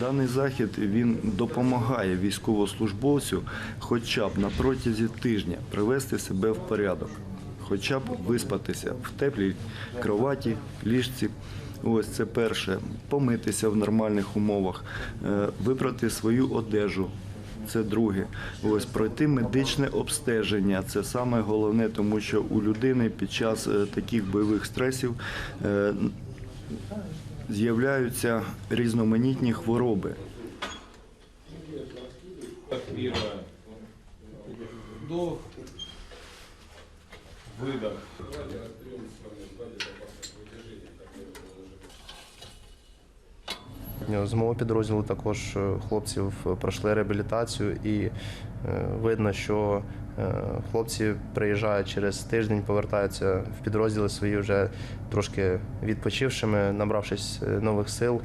Даний захід він допомагає військовослужбовцю хоча б на протязі тижня привести себе в порядок, хоча б виспатися в теплій кроваті, ліжці. Ось це перше помитися в нормальних умовах, е, вибрати свою одежу, це друге. Ось пройти медичне обстеження. Це саме головне, тому що у людини під час е, таких бойових стресів е, з'являються різноманітні хвороби. Вдох. Выдох. З мого підрозділу також е, хлопців пройшли реабілітацію, і е, видно, що е, хлопці приїжджають через тиждень, повертаються в підрозділи свої вже трошки відпочившими, набравшись е, нових сил.